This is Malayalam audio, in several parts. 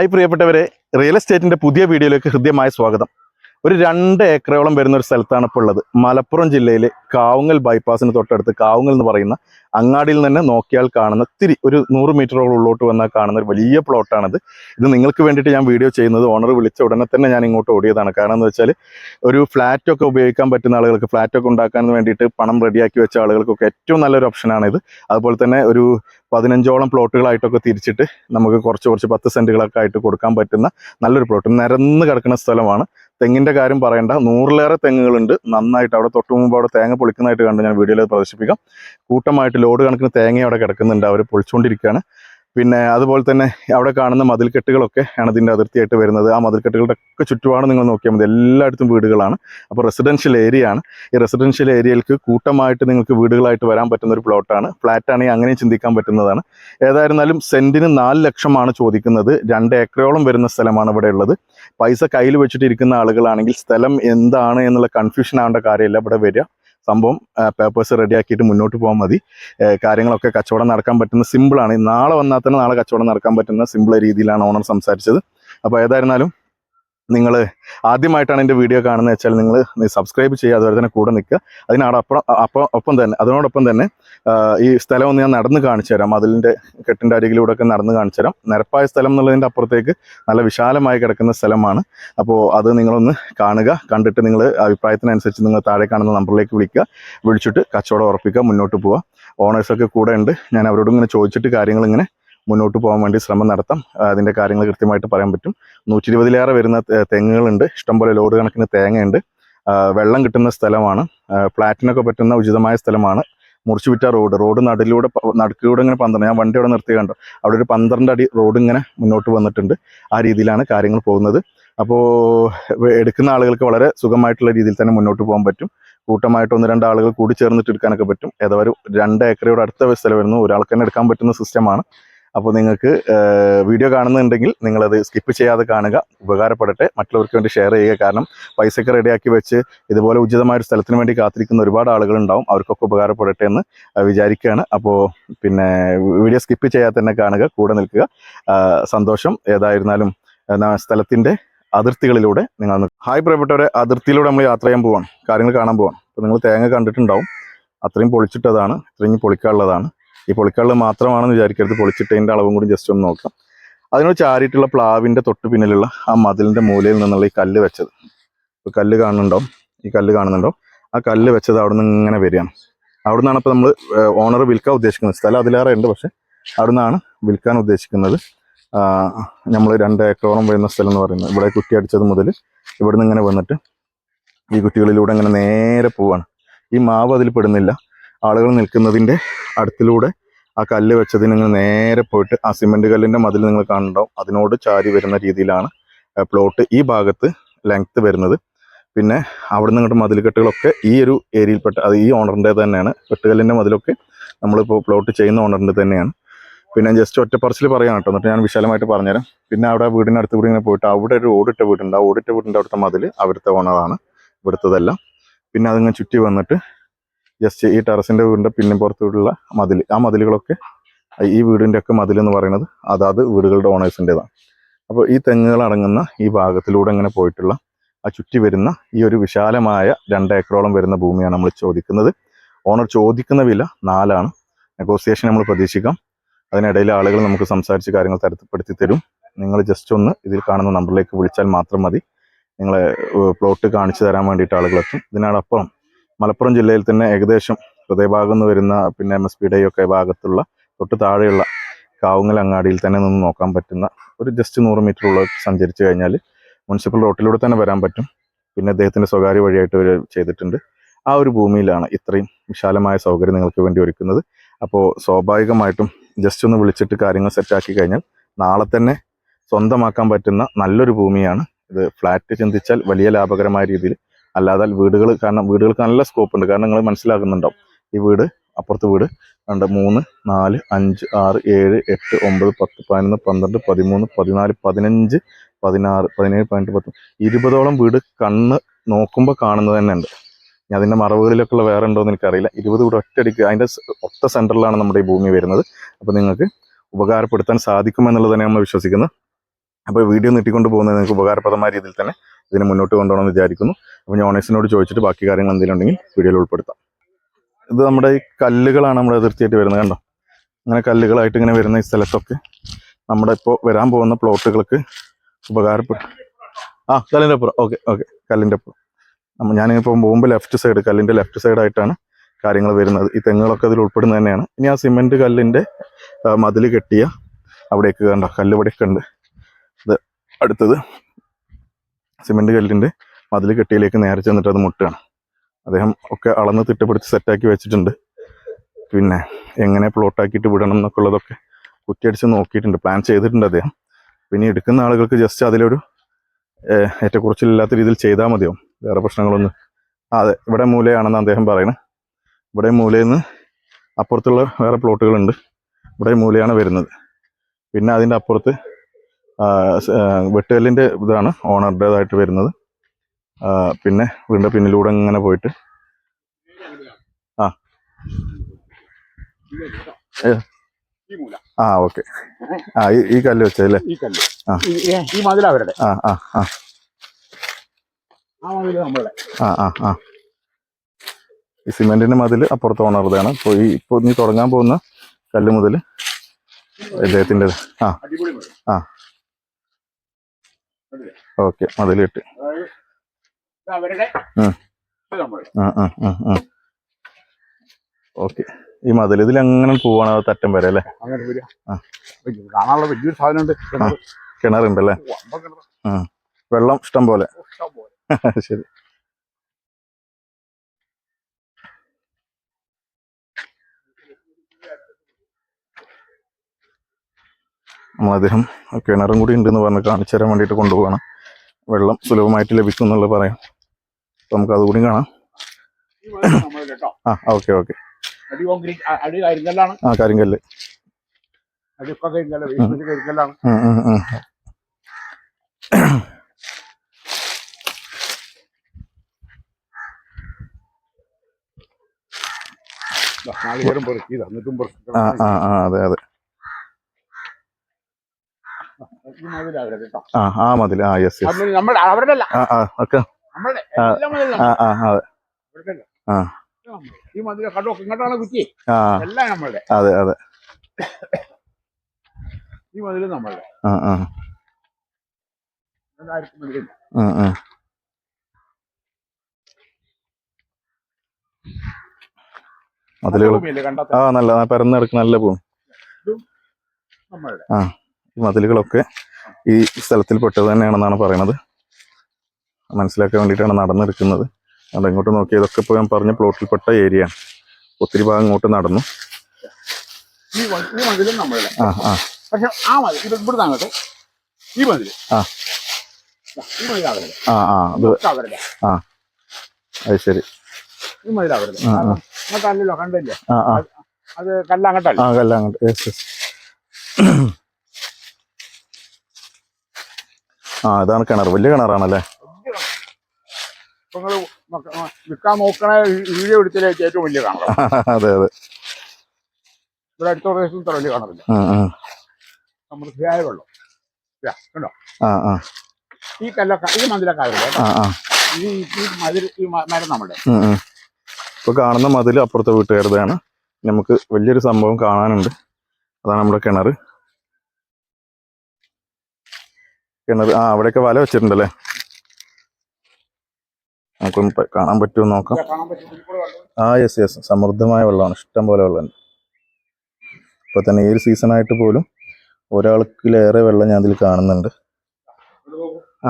ഹായ് പ്രിയപ്പെട്ടവരെ റിയൽ എസ്റ്റേറ്റിന്റെ പുതിയ വീഡിയോയിലേക്ക് ഹൃദ്യമായ സ്വാഗതം. ഒരു രണ്ട് ഏക്കറോളം വരുന്ന ഒരു സ്ഥലത്താണ് ഇപ്പോൾ ഉള്ളത്. മലപ്പുറം ജില്ലയിലെ കാവുങ്ങൽ ബൈപ്പാസിന് തൊട്ടടുത്ത് കാവുങ്ങൽ എന്ന് പറയുന്ന അങ്ങാടിയിൽ നിന്ന് നോക്കിയാൽ കാണുന്ന തിരി ഒരു നൂറ് മീറ്ററോളം ഉള്ളോട്ട് വന്നാൽ കാണുന്ന ഒരു വലിയ പ്ലോട്ടാണിത് ഇത് നിങ്ങൾക്ക് വേണ്ടിയിട്ട് ഞാൻ വീഡിയോ ചെയ്യുന്നത് ഓണർ വിളിച്ച ഉടനെ തന്നെ ഞാൻ ഇങ്ങോട്ട് ഓടിയതാണ്. കാരണം എന്ന് വെച്ചാൽ ഒരു ഫ്ലാറ്റൊക്കെ ഉപയോഗിക്കാൻ പറ്റുന്ന ആളുകൾക്ക് ഫ്ലാറ്റൊക്കെ ഉണ്ടാക്കാൻ വേണ്ടിയിട്ട് പണം റെഡിയാക്കി വെച്ച ആളുകൾക്കൊക്കെ ഏറ്റവും നല്ലൊരു ഓപ്ഷനാണിത് അതുപോലെ തന്നെ ഒരു പതിനഞ്ചോളം പ്ലോട്ടുകളായിട്ടൊക്കെ തിരിച്ചിട്ട് നമുക്ക് കുറച്ച് കുറച്ച് പത്ത് സെന്റുകളൊക്കെ ആയിട്ട് കൊടുക്കാൻ പറ്റുന്ന നല്ലൊരു പ്ലോട്ട് നിരന്ന് കിടക്കുന്ന സ്ഥലമാണ്. തെങ്ങിന്റെ കാര്യം പറയണ്ട. നൂറിലേറെ തെങ്ങുകളുണ്ട്. നന്നായിട്ട് അവിടെ തൊട്ട് മുമ്പ് അവിടെ തേങ്ങ പൊളിക്കുന്നതായിട്ട് കണ്ട് ഞാൻ വീഡിയോയിൽ പ്രദർശിപ്പിക്കാം. കൂട്ടമായിട്ട് ലോഡ് കണക്കിന് തേങ്ങ അവിടെ കിടക്കുന്നുണ്ട്. അവർ പൊളിച്ചുകൊണ്ടിരിക്കുകയാണ് പിന്നെ അതുപോലെ തന്നെ അവിടെ കാണുന്ന മതിൽക്കെട്ടുകളൊക്കെ ആണ് ഇതിന്റെ അതിർത്തിയായിട്ട് വരുന്നത്. ആ മതിൽക്കെട്ടുകളുടെ ഒക്കെ ചുറ്റുപാട് നിങ്ങൾ നോക്കിയാൽ മതി. എല്ലായിടത്തും വീടുകളാണ്. അപ്പോൾ റെസിഡൻഷ്യൽ ഏരിയ ആണ്. ഈ റെസിഡൻഷ്യൽ ഏരിയയിലേക്ക് കൂട്ടമായിട്ട് നിങ്ങൾക്ക് വീടുകളായിട്ട് വരാൻ പറ്റുന്ന ഒരു പ്ലോട്ടാണ് ഫ്ലാറ്റ് ആണെങ്കിൽ അങ്ങനെയും ചിന്തിക്കാൻ പറ്റുന്നതാണ്. ഏതായിരുന്നാലും സെന്റിന് നാല് ലക്ഷമാണ് ചോദിക്കുന്നത്. രണ്ട് ഏക്കറോളം വരുന്ന സ്ഥലമാണ് ഇവിടെ ഉള്ളത്. പൈസ കയ്യിൽ വെച്ചിട്ടിരിക്കുന്ന ആളുകളാണെങ്കിൽ സ്ഥലം എന്താണ് എന്നുള്ള കൺഫ്യൂഷൻ ആവേണ്ട കാര്യമില്ല ഇവിടെ വരിക. സംഭവം പേപ്പേഴ്സ് റെഡിയാക്കിയിട്ട് മുന്നോട്ട് പോകാൻ മതി. കാര്യങ്ങളൊക്കെ കച്ചവടം നടക്കാൻ പറ്റുന്ന സിമ്പിളാണ് നാളെ വന്നാൽ തന്നെ നാളെ കച്ചവടം നടക്കാൻ പറ്റുന്ന സിമ്പിൾ രീതിയിലാണ് ഓണർ സംസാരിച്ചത്. അപ്പോൾ ഏതായിരുന്നാലും നിങ്ങൾ ആദ്യമായിട്ടാണ് എന്റെ വീഡിയോ കാണുന്നത് വെച്ചാൽ നിങ്ങൾ സബ്സ്ക്രൈബ് ചെയ്യുക അതുപോലെ തന്നെ കൂടെ നിൽക്കുക. അതിനോടൊപ്പം അപ്പം ഒപ്പം തന്നെ അതിനോടൊപ്പം തന്നെ ഈ സ്ഥലം ഒന്ന് ഞാൻ നടന്ന് കാണിച്ചു തരാം. അതിലിന്റെ കെട്ടിന്റെ അരികിലൂടെ ഒക്കെ നടന്ന് കാണിച്ചു തരാം. നിരപ്പായ സ്ഥലം എന്നുള്ളതിന്റെ അപ്പുറത്തേക്ക് നല്ല വിശാലമായി കിടക്കുന്ന സ്ഥലമാണ്. അപ്പോൾ അത് നിങ്ങളൊന്ന് കാണുക കണ്ടിട്ട് നിങ്ങൾ അഭിപ്രായത്തിനനുസരിച്ച് നിങ്ങൾ താഴെ കാണുന്ന നമ്പറിലേക്ക് വിളിക്കുക. വിളിച്ചിട്ട് കച്ചവടം ഉറപ്പിക്കുക മുന്നോട്ട് പോവുക. ഓണേഴ്സൊക്കെ കൂടെ ഉണ്ട്. ഞാൻ അവരോട് ഇങ്ങനെ ചോദിച്ചിട്ട് കാര്യങ്ങൾ ഇങ്ങനെ മുന്നോട്ട് പോകാൻ വേണ്ടി ശ്രമം നടത്താം. അതിന്റെ കാര്യങ്ങൾ കൃത്യമായിട്ട് പറയാൻ പറ്റും. നൂറ്റി ഇരുപതിലേറെ വരുന്ന തെങ്ങുകളുണ്ട്. ഇഷ്ടംപോലെ ലോഡ് കണക്കിന് തേങ്ങയുണ്ട്. വെള്ളം കിട്ടുന്ന സ്ഥലമാണ്. ഫ്ലാറ്റിനൊക്കെ പറ്റുന്ന ഉചിതമായ സ്ഥലമാണ്. മുറിച്ചുവിറ്റ റോഡ്. റോഡ് നടുവിലൂടെ പ- നടുക്കിലൂടെ ഇങ്ങനെ പന്ത്രണ്ട് ഞാൻ വണ്ടി അവിടെ നിർത്തി കണ്ടു? അവിടെ ഒരു പന്ത്രണ്ട് അടി റോഡ് ഇങ്ങനെ മുന്നോട്ട് വന്നിട്ടുണ്ട്. ആ രീതിയിലാണ് കാര്യങ്ങൾ പോകുന്നത്. അപ്പോൾ എടുക്കുന്ന ആളുകൾക്ക് വളരെ സുഖമായിട്ടുള്ള രീതിയിൽ തന്നെ മുന്നോട്ട് പോകാൻ പറ്റും. കൂട്ടമായിട്ട് ഒന്ന് രണ്ട് ആളുകൾ കൂടി ചേർന്നിട്ട് എടുക്കാനൊക്കെ പറ്റും. ഏതാ ഒരു രണ്ട് ഏക്കറയോട് അടുത്ത സ്ഥലം വരുന്നു. ഒരാൾക്ക് തന്നെ എടുക്കാൻ പറ്റുന്ന സിസ്റ്റമാണ് അപ്പോൾ നിങ്ങൾക്ക് വീഡിയോ കാണുന്നുണ്ടെങ്കിൽ നിങ്ങളത് സ്കിപ്പ് ചെയ്യാതെ കാണുക. ഉപകാരപ്പെടട്ടെ. മറ്റുള്ളവർക്ക് വേണ്ടി ഷെയർ ചെയ്യുക. കാരണം പൈസയൊക്കെ റെഡിയാക്കി വെച്ച് ഇതുപോലെ ഉചിതമായ ഒരു സ്ഥലത്തിന് വേണ്ടി കാത്തിരിക്കുന്ന ഒരുപാട് ആളുകളുണ്ടാവും. അവർക്കൊക്കെ ഉപകാരപ്പെടട്ടെ എന്ന് വിചാരിക്കുകയാണ്. അപ്പോൾ പിന്നെ വീഡിയോ സ്കിപ്പ് ചെയ്യാതെ തന്നെ കാണുക. കൂടെ നിൽക്കുക. സന്തോഷം. ഏതായിരുന്നാലും ആ, സ്ഥലത്തിന്റെ അതിർത്തികളിലൂടെ നിങ്ങൾ ഹായ് പ്രിയപ്പെട്ടവരെ. അതിർത്തിയിലൂടെ നമ്മൾ യാത്ര ചെയ്യാൻ പോവാണ്. കാര്യങ്ങൾ കാണാൻ പോവാണ്. അപ്പോൾ നിങ്ങൾ തേങ്ങ കണ്ടിട്ടുണ്ടാവും. അത്രയും പൊളിച്ചിട്ടതാണ്. ഇത്രയും പൊളിക്കാനുള്ളതാണ്. ഈ പൊളിക്കാനുള്ളത് മാത്രമാണെന്ന് വിചാരിക്കരുത്. പൊളിച്ചിട്ടതിന്റെ അളവും കൂടി ജസ്റ്റ് ഒന്ന് നോക്കാം. അതിനോട് ചാരിയിട്ടുള്ള പ്ലാവിന്റെ തൊട്ട് പിന്നിലുള്ള ആ മതിലിന്റെ മൂലയിൽ നിന്നുള്ള ഈ കല്ല് വെച്ചത്. ഇപ്പോൾ കല്ല് കാണുന്നുണ്ടോ ഈ കല്ല് കാണുന്നുണ്ടോ ആ കല്ല് വെച്ചത് അവിടെ നിന്ന് ഇങ്ങനെ വരികയാണ്. അവിടെ നിന്നാണ് ഇപ്പോൾ നമ്മൾ ഓണർ വിൽക്കാൻ ഉദ്ദേശിക്കുന്നത്. സ്ഥലം അതിലേറെ ഉണ്ട് പക്ഷേ അവിടെ നിന്നാണ് വിൽക്കാൻ ഉദ്ദേശിക്കുന്നത്. നമ്മൾ രണ്ട് ഏക്കറോളം വരുന്ന സ്ഥലം എന്ന് പറയുന്നത്. ഇവിടെ കുറ്റി അടിച്ചത് മുതൽ ഇവിടെ നിന്ന് ഇങ്ങനെ വന്നിട്ട് ഈ കുറ്റികളിലൂടെ ഇങ്ങനെ നേരെ പോവാണ്. ഈ മാവ് അതിൽ പെടുന്നില്ല. ആളുകൾ നിൽക്കുന്നതിന്റെ അടുത്തിലൂടെ ആ കല്ല് വെച്ചതിന് നിങ്ങൾ നേരെ പോയിട്ട് ആ സിമെന്റ് കല്ലിന്റെ മതിൽ നിങ്ങൾ കാണുന്നുണ്ടാവും. അതിനോട് ചാരി വരുന്ന രീതിയിലാണ് പ്ലോട്ട് ഈ ഭാഗത്ത് ലെങ്ത്ത് വരുന്നത്. പിന്നെ അവിടെ നിന്ന് ഇങ്ങോട്ട് മതിൽക്കെട്ടുകളൊക്കെ ഈ ഒരു ഏരിയയിൽപ്പെട്ട അത് ഈ ഓണറിന്റെ തന്നെയാണ്. വെട്ടുകല്ലിന്റെ മതിലൊക്കെ നമ്മളിപ്പോൾ പ്ലോട്ട് ചെയ്യുന്ന ഓണറിന്റെ തന്നെയാണ്. പിന്നെ ജസ്റ്റ് ഒറ്റ പറച്ചിൽ പറയാം കേട്ടോ എന്നിട്ട് ഞാൻ വിശാലമായിട്ട് പറഞ്ഞുതരാം. പിന്നെ അവിടെ വീടിനടുത്ത് കൂടി ഇങ്ങനെ പോയിട്ട് അവിടെ ഒരു ഓടിട്ട വീടുണ്ട്. ആ ഓടിട്ട വീടിന്റെ അവിടുത്തെ മതിൽ അവിടുത്തെ ഓണറാണ് ഇവിടുത്തതല്ല. പിന്നെ അതിങ്ങനെ ചുറ്റി വന്നിട്ട് ജസ്റ്റ് ഈ ടെറസിന്റെ വീടിന്റെ പിന്നെ പുറത്തുള്ള മതിൽ ആ മതിലുകളൊക്കെ ഈ വീടിന്റെ ഒക്കെ മതിൽ എന്ന് പറയുന്നത് അതാത് വീടുകളുടെ ഓണേഴ്സിന്റെതാണ് അപ്പോൾ ഈ തെങ്ങുകൾ അടങ്ങുന്ന ഈ ഭാഗത്തിലൂടെ ഇങ്ങനെ പോയിട്ടുള്ള ആ ചുറ്റി വരുന്ന ഈ ഒരു വിശാലമായ രണ്ട് ഏക്കറോളം വരുന്ന ഭൂമിയാണ് നമ്മൾ ചോദിക്കുന്നത്. ഓണർ ചോദിക്കുന്ന വില നാലാണ്. നെഗോസിയേഷൻ നമ്മൾ പ്രതീക്ഷിക്കാം. അതിനിടയിൽ ആളുകൾ നമുക്ക് സംസാരിച്ച് കാര്യങ്ങൾ തരത്തിൽപ്പെടുത്തി തരും. നിങ്ങൾ ജസ്റ്റ് ഒന്ന് ഇതിൽ കാണുന്ന നമ്പറിലേക്ക് വിളിച്ചാൽ മാത്രം മതി. നിങ്ങളെ പ്ലോട്ട് കാണിച്ചു തരാൻ വേണ്ടിയിട്ട് ആളുകളെത്തും ഇതിനോടൊപ്പം മലപ്പുറം ജില്ലയിൽ തന്നെ ഏകദേശം ഹൃദയഭാഗം നിന്ന് വരുന്ന പിന്നെ എം എസ് പി ഒക്കെ ഭാഗത്തുള്ള തൊട്ട് താഴെയുള്ള കാവുങ്ങൽ അങ്ങാടിയിൽ തന്നെ നിന്ന് നോക്കാൻ പറ്റുന്ന ഒരു ജസ്റ്റ് നൂറ് മീറ്റർ ഉള്ള സഞ്ചരിച്ചു കഴിഞ്ഞാൽ മുനിസിപ്പൽ റോട്ടിലൂടെ തന്നെ വരാൻ പറ്റും. പിന്നെ അദ്ദേഹത്തിന്റെ സ്വകാര്യ വഴിയായിട്ട് ഇവർ ചെയ്തിട്ടുണ്ട്. ആ ഒരു ഭൂമിയിലാണ് ഇത്രയും വിശാലമായ സൗകര്യം നിങ്ങൾക്ക് വേണ്ടി ഒരുക്കുന്നത്. അപ്പോൾ സ്വാഭാവികമായിട്ടും ജസ്റ്റ് ഒന്ന് വിളിച്ചിട്ട് കാര്യങ്ങൾ സെറ്റാക്കി കഴിഞ്ഞാൽ നാളെ തന്നെ സ്വന്തമാക്കാൻ പറ്റുന്ന നല്ലൊരു ഭൂമിയാണ്. ഇത് ഫ്ലാറ്റ് ചിന്തിച്ചാൽ വലിയ ലാഭകരമായ രീതിയിൽ അല്ലാതെ വീടുകൾ കാരണം വീടുകൾക്ക് നല്ല സ്കോപ്പ് ഉണ്ട്. കാരണം നിങ്ങൾ മനസ്സിലാക്കുന്നുണ്ടാവും. ഈ വീട് അപ്പുറത്തെ വീട് രണ്ട് മൂന്ന് നാല് അഞ്ച് ആറ് ഏഴ് എട്ട് ഒമ്പത് പത്ത് പതിനൊന്ന് പന്ത്രണ്ട് പതിമൂന്ന് പതിനാല് പതിനഞ്ച് പതിനാറ് പതിനേഴ് പതിനെട്ട് പത്ത് ഇരുപതോളം വീട് കണ്ണ് നോക്കുമ്പോൾ കാണുന്നത് തന്നെ ഉണ്ട്. ഇനി അതിന്റെ മറവുകളിലൊക്കെ ഉള്ള വേറെ ഉണ്ടോ എന്ന് എനിക്കറിയില്ല. ഇരുപത് വീട് ഒറ്റയടിക്ക് അതിന്റെ ഒറ്റ സെന്ററിലാണ് നമ്മുടെ ഈ ഭൂമി വരുന്നത്. അപ്പോൾ നിങ്ങൾക്ക് ഉപകാരപ്പെടുത്താൻ സാധിക്കുമെന്നുള്ളത് തന്നെ നമ്മൾ വിശ്വസിക്കുന്നു അപ്പോൾ വീഡിയോ നീട്ടിക്കൊണ്ട് പോകുന്നത് നിങ്ങൾക്ക് ഉപകാരപ്രദമായ രീതിയിൽ തന്നെ ഇതിനെ മുന്നോട്ട് കൊണ്ടുപോകണമെന്ന് വിചാരിക്കുന്നു. അപ്പോൾ ഞാൻ ഓണേഴ്സിനോട് ചോദിച്ചിട്ട് ബാക്കി കാര്യങ്ങൾ എന്തെങ്കിലും ഉണ്ടെങ്കിൽ വീഡിയോയിൽ ഉൾപ്പെടുത്താം. ഇത് നമ്മുടെ ഈ കല്ലുകളാണ് നമ്മൾ അതിർത്തിയായിട്ട് വരുന്നത് കണ്ടോ? അങ്ങനെ കല്ലുകളായിട്ട് ഇങ്ങനെ വരുന്ന ഈ സ്ഥലത്തൊക്കെ നമ്മുടെ ഇപ്പോൾ വരാൻ പോകുന്ന പ്ലോട്ടുകൾക്ക് ഉപകാരപ്പെടും ആ കല്ലിന്റെ അപ്പുറം. ഓക്കെ ഓക്കെ കല്ലിന്റെ അപ്പുറം. ഞാനിപ്പോൾ പോകുമ്പോൾ ലെഫ്റ്റ് സൈഡ് കല്ലിന്റെ ലെഫ്റ്റ് സൈഡായിട്ടാണ് കാര്യങ്ങൾ വരുന്നത്. ഈ തെങ്ങുകളൊക്കെ അതിൽ ഉൾപ്പെടുന്നത് തന്നെയാണ്. ഇനി ആ സിമെന്റ് കല്ലിന്റെ മതിൽ കെട്ടിയ അവിടെയൊക്കെ കണ്ടോ? കല്ലിവിടെയൊക്കെ ഉണ്ട് അടുത്തത് സിമെന്റ് കല്ലിന്റെ മതിൽ കെട്ടിയിലേക്ക് നേരെ ചെന്നിട്ട് അത് മുട്ടുകയാണ്. അദ്ദേഹം ഒക്കെ അളന്ന് തിട്ടപ്പെടുത്തി സെറ്റാക്കി വെച്ചിട്ടുണ്ട്. പിന്നെ എങ്ങനെ പ്ലോട്ടാക്കിയിട്ട് വിടണം എന്നൊക്കെ ഉള്ളതൊക്കെ കുറ്റിയടിച്ച് നോക്കിയിട്ടുണ്ട്. പ്ലാൻ ചെയ്തിട്ടുണ്ട് അദ്ദേഹം. പിന്നെ എടുക്കുന്ന ആളുകൾക്ക് ജസ്റ്റ് അതിലൊരു ഏറ്റക്കുറച്ചിലില്ലാത്ത രീതിയിൽ ചെയ്താൽ മതിയോ വേറെ പ്രശ്നങ്ങളൊന്നും. അതെ ഇവിടെ മൂലയാണെന്ന് അദ്ദേഹം പറയുന്നത് ഇവിടെ മൂലയിൽ നിന്ന് അപ്പുറത്തുള്ള വേറെ പ്ലോട്ടുകളുണ്ട് ഇവിടെ മൂലയാണ് വരുന്നത്. പിന്നെ അതിന്റെ അപ്പുറത്ത് വെട്ടുകല്ലിന്റെ ഇതാണ് ഓണറുടേതായിട്ട് വരുന്നത്. പിന്നെ വീണ്ടും പിന്നിലൂടെ ഇങ്ങനെ പോയിട്ട്. ആ. ആ ഓക്കെ. ആ ഈ കല്ല് വെച്ചല്ലേ ആ. ഈ- മതിൽ അവരുടെ. ആ ആ ആ. ആ ആ ആ ഈ സിമെന്റിന്റെ മതിൽ അപ്പുറത്ത് ഓണറുടെയാണ് ഇപ്പോൾ ഈ ഇപ്പോൾ നീ തുടങ്ങാൻ പോകുന്ന കല്ല് മുതൽ ഇദ്ദേഹത്തിന്റെ ആ. ആ. ഓക്കെ മതിലിട്ട് അതായത് അവരുടെ ഓക്കെ. ഈ മതിൽ ഇതിൽ അങ്ങനെ പോവാണ്? തറ്റം വരെ അല്ലേ? കാണാനുള്ള വലിയൊരു സാധനം ഉണ്ട് കിണറുണ്ടല്ലേ? വെള്ളം ഇഷ്ടം പോലെ. ശരി. നമ്മൾ അദ്ദേഹം കിണറും കൂടി ഉണ്ടെന്ന് പറഞ്ഞ് കാണിച്ചു തരാൻ വേണ്ടിയിട്ട് കൊണ്ടുപോവാണ്. വെള്ളം സുലഭമായിട്ട് ലഭിക്കും എന്നുള്ളത് പറയാം. അപ്പം നമുക്ക് അതുകൂടി കാണാം. ആ ഓക്കെ ഓക്കെ. ആ കരിങ്കല്ല്. ആ ആ അതെ അതെ ഈ മതിൽ അവരുടെ കേട്ടോ ആ ആ മതിൽ ആ യെസ് അവരുടെ ആ ആ ആ. ആ ആ ആ. ഈ മതിൽ കണ്ടോ? ഇങ്ങോട്ടാണ് കുറ്റി? ആ. എല്ലാം നമ്മളുടെ. അതെ അതെ. ഈ മതിൽ നമ്മളുടെ. ആ ആ. മതിലുകൾ. ഭൂമിയല്ലേ ആ നല്ല പരന്നെടുക്കുന്ന നല്ല ഭൂമി. ആ. മതിലുകളൊക്കെ ഈ സ്ഥലത്തിൽ പെട്ടത് തന്നെയാണെന്നാണ് പറയുന്നത് മനസ്സിലാക്കാൻ വേണ്ടിയിട്ടാണ് നടന്നെടുക്കുന്നത്. അവിടെ ഇങ്ങോട്ട് നോക്കി ഇതൊക്കെ ഇപ്പോൾ ഞാൻ പറഞ്ഞ പ്ലോട്ടിൽപ്പെട്ട ഏരിയയാണ് ഒത്തിരി ഭാഗം ഇങ്ങോട്ട് നടന്നു. ആ ആ. പക്ഷെ ആ മതിൽ ഇത് ഇവിടുന്ന് അങ്ങോട്ട് ഈ ആ. ആ ആ അത് അത് ശരി. ഈ മതിൽ അവരുടെ ആ, ആ. അങ്ങോട്ടല്ലല്ലോ കണ്ടില്ലേ? ആ ആ. അത് കല്ല് അങ്ങോട്ടല്ല ആ കല്ലങ്ങോട്ട്. യെസ് യെസ് ആ ഇതാണ് കിണർ. വലിയ കിണറാണല്ലേ? നിങ്ങൾ വിൽക്കാൻ നോക്കണ വീഡിയോ എടുത്തില്ലേ ഏറ്റവും വലിയ കാണാം അതെ അതെ. ഇവിടെ അടുത്ത പ്രദേശത്തും ഇത്ര വലിയ കാണറില്ല. ശരിയായ വെള്ളം. കണ്ടോ? ആ ആ. ഈ കല്ല ഈ മതിലൊക്കെ അവരുടെ ആ ആ. ഈ ഈ മതിൽ ഈ മരം നമ്മുടെ. ഇപ്പൊ കാണുന്ന മതിൽ അപ്പുറത്തെ വീട്ടുകാരുടെയാണ്. നമുക്ക് വലിയൊരു സംഭവം കാണാനുണ്ട്. അതാണ് നമ്മുടെ കിണർ കിണർ ആ അവിടെയൊക്കെ വല വെച്ചിട്ടുണ്ടല്ലേ? നമുക്കൊന്ന് കാണാൻ പറ്റുമോ നോക്കാം. ആ യെസ് യെസ് സമൃദ്ധമായ വെള്ളമാണ്. ഇഷ്ടം പോലെ വെള്ളമുണ്ട് ഇപ്പൊ തന്നെ ഈ ഒരു സീസൺ ആയിട്ട് പോലും ഒരാൾക്കിലേറെ വെള്ളം ഞാൻ അതിൽ കാണുന്നുണ്ട്.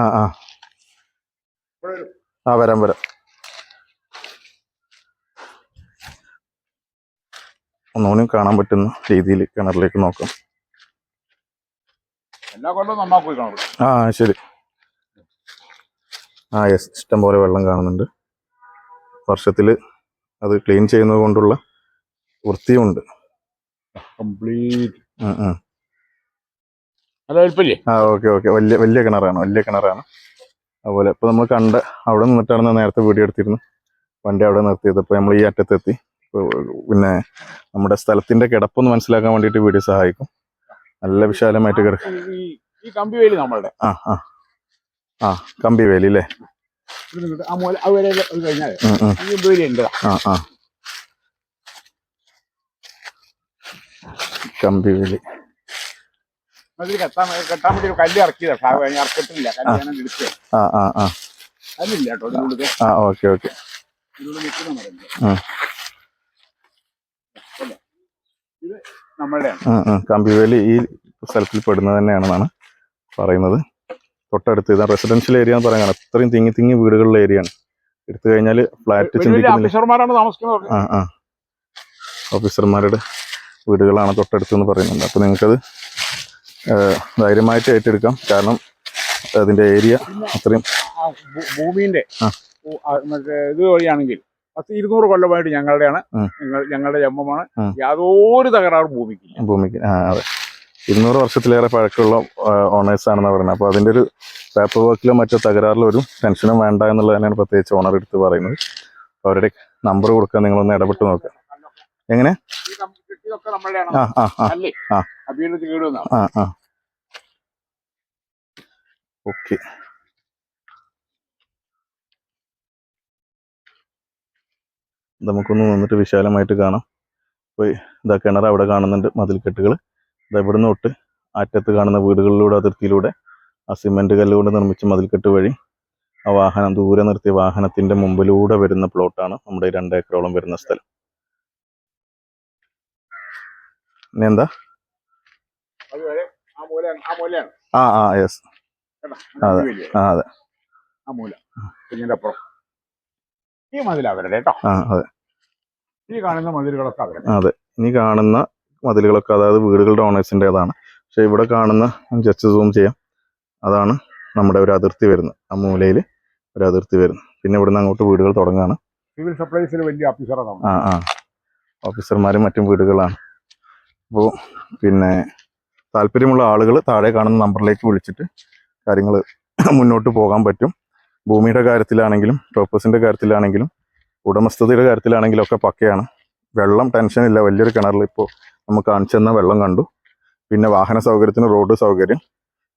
ആ ആ. ആ വരാം വരാം. ഒന്നുകൂടി കാണാൻ പറ്റുന്ന രീതിയിൽ കിണറിലേക്ക് നോക്കാം എല്ലാ കൊല്ലവും നന്നാക്കി കാണും ആ ശരി. ആ യെസ് ഇഷ്ടം പോലെ വെള്ളം കാണുന്നുണ്ട്. വർഷത്തിൽ അത് ക്ലീൻ ചെയ്യുന്നത് കൊണ്ടുള്ള വൃത്തിയുമുണ്ട് ആ ഓക്കെ ഓക്കെ വലിയ വലിയ കിണറാണ് വലിയ കിണറാണ്. അതുപോലെ ഇപ്പോൾ നമ്മൾ കണ്ട അവിടെ നിന്നിട്ടാണ് നേരത്തെ വീഡിയോ എടുത്തിരുന്നു. വണ്ടി അവിടെ നിർത്തിയത്. നമ്മൾ ഈ അറ്റത്തെത്തി. പിന്നെ നമ്മുടെ സ്ഥലത്തിന്റെ കിടപ്പൊന്ന് മനസ്സിലാക്കാൻ വേണ്ടിയിട്ട് വീഡിയോ സഹായിക്കും. നല്ല വിശാലമായിട്ട് കിടക്കും. ഈ ഈ കമ്പി വേലി നമ്മളുടെ. ആ ആ. ആ കമ്പി വേലി അല്ലേ? കമ്പിവേലി കെട്ടാൻ കെട്ടാൻ വേണ്ടി കല്ല് ഇറക്കിയതാ. ഇറക്കിട്ടില്ല ആ. ആ ആ കേട്ടോ ആ ഓക്കെ ഓക്കെ. നിൽക്കുന്ന ഉം. അല്ലേ? ഇത് നമ്മളുടെ ഉം, ഉം. കമ്പി വേലി ഈ സ്ഥലത്തിൽ പെടുന്നത് തന്നെയാണെന്നാണ് പറയുന്നത്. തൊട്ടടുത്ത് ഇതാണ് റെസിഡൻഷ്യൽ ഏരിയ എന്ന് പറയാൻ അത്രയും തിങ്ങി തിങ്ങി വീടുകളുള്ള ഏരിയ ആണ്. എടുത്തു കഴിഞ്ഞാൽ ഫ്ലാറ്റ് ചിന്തിക്കുന്നില്ല ആ ആ. ഓഫീസർമാരുടെ വീടുകളാണ് തൊട്ടടുത്ത് എന്ന് പറയുന്നുണ്ട്. അപ്പോൾ നിങ്ങൾക്കത് ധൈര്യമായിട്ട് ഏറ്റെടുക്കാം. കാരണം അതിന്റെ ഏരിയ അത്രയും ഭൂമിന്റെ ഇത് വഴിയാണെങ്കിൽ പത്ത് ഇരുന്നൂറ് കൊല്ലമായിട്ട് ഞങ്ങളുടെയാണ്. ഞങ്ങളുടെ ജന്മമാണ്. യാതൊരു തകരാറും ഭൂമിക്ക് ഭൂമിക്ക് ആ അതെ. ഇരുന്നൂറ് വർഷത്തിലേറെ പഴക്കമുള്ള ഓണേഴ്സ് ആണെന്ന് പറയുന്നത്. അപ്പോൾ അതിന്റെ ഒരു പേപ്പർ വർക്കിലോ മറ്റോ തകരാറിലോ ഒരു ടെൻഷനും വേണ്ട എന്നുള്ളത് തന്നെയാണ് പ്രത്യേകിച്ച് ഓണർ എടുത്ത് പറയുന്നത്. അവരുടെ നമ്പർ കൊടുക്കാൻ നിങ്ങളൊന്ന് ഇടപെട്ട് നോക്കുക എങ്ങനെ? ആ ആ ആ. ആ. അഭിവൃദ്ധി ആ ആ. ഓക്കെ. നമുക്കൊന്ന് വന്നിട്ട് വിശാലമായിട്ട് കാണാം. അപ്പോൾ ഇതാ കിണർ അവിടെ കാണുന്നുണ്ട് മതിൽക്കെട്ടുകൾ ഇതാ ഇവിടുന്ന് തൊട്ട് അറ്റത്ത് കാണുന്ന വീടുകളിലൂടെ അതിർത്തിയിലൂടെ ആ സിമെന്റ് കല്ലുകൊണ്ട് നിർമ്മിച്ച മതിൽക്കെട്ട് വഴി ആ വാഹനം ദൂരെ നിർത്തിയ വാഹനത്തിന്റെ മുമ്പിലൂടെ വരുന്ന പ്ലോട്ടാണ് നമ്മുടെ ഈ രണ്ട് ഏക്കറോളം വരുന്ന സ്ഥലം. ഇനി എന്താ? ആ ആ യെസ്. അതെ. ആ അതെ. ആ മൂല. ഈ മതിൽ അവരുടെ കേട്ടോ അതെ. ഈ കാണുന്ന മതിലുകളൊക്കെ അവരുടെ അതെ. ഇനി കാണുന്ന മതിലുകളൊക്കെ അതായത് വീടുകളുടെ ഓണേഴ്സിന്റെതാണ് പക്ഷെ ഇവിടെ കാണുന്ന ജസ്റ്റ് സൂം ചെയ്യാം. അതാണ് നമ്മുടെ ഒരു അതിർത്തി വരുന്നത്. ആ മൂലയിൽ ഒരു അതിർത്തി വരുന്നു പിന്നെ ഇവിടുന്ന് അങ്ങോട്ട് വീടുകൾ തുടങ്ങുകയാണ് സിവിൽ സപ്ലൈസിൽ വലിയ ഓഫീസറാണ് ആ ആ. ഓഫീസർമാരും മറ്റും വീടുകളാണ്. അപ്പോൾ പിന്നെ താല്പര്യമുള്ള ആളുകൾ താഴെ കാണുന്ന നമ്പറിലേക്ക് വിളിച്ചിട്ട് കാര്യങ്ങൾ മുന്നോട്ട് പോകാൻ പറ്റും. ഭൂമിയുടെ കാര്യത്തിലാണെങ്കിലും പ്രോപ്പസിന്റെ കാര്യത്തിലാണെങ്കിലും ഉടമസ്ഥതയുടെ കാര്യത്തിലാണെങ്കിലും ഒക്കെ പക്കയാണ്. വെള്ളം ടെൻഷൻ ഇല്ല. വലിയൊരു കിണറിൽ ഇപ്പോൾ നമുക്ക് കാണിച്ചു തന്ന വെള്ളം കണ്ടു. പിന്നെ വാഹന സൗകര്യത്തിന് റോഡ് സൗകര്യം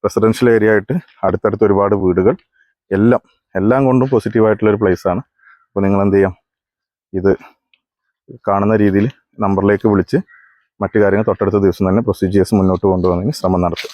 റെസിഡൻഷ്യൽ ഏരിയ ആയിട്ട് അടുത്തടുത്ത് ഒരുപാട് വീടുകൾ. എല്ലാം എല്ലാം കൊണ്ടും പോസിറ്റീവായിട്ടുള്ളൊരു ആണ്. അപ്പോൾ നിങ്ങൾ എന്ത് ചെയ്യാം? ഇത് കാണുന്ന രീതിയിൽ നമ്പറിലേക്ക് വിളിച്ച് മറ്റു കാര്യങ്ങൾ തൊട്ടടുത്ത ദിവസം തന്നെ പ്രൊസീജിയേഴ്സ് മുന്നോട്ട് കൊണ്ടുപോകുന്നതിന് ശ്രമം നടത്തും.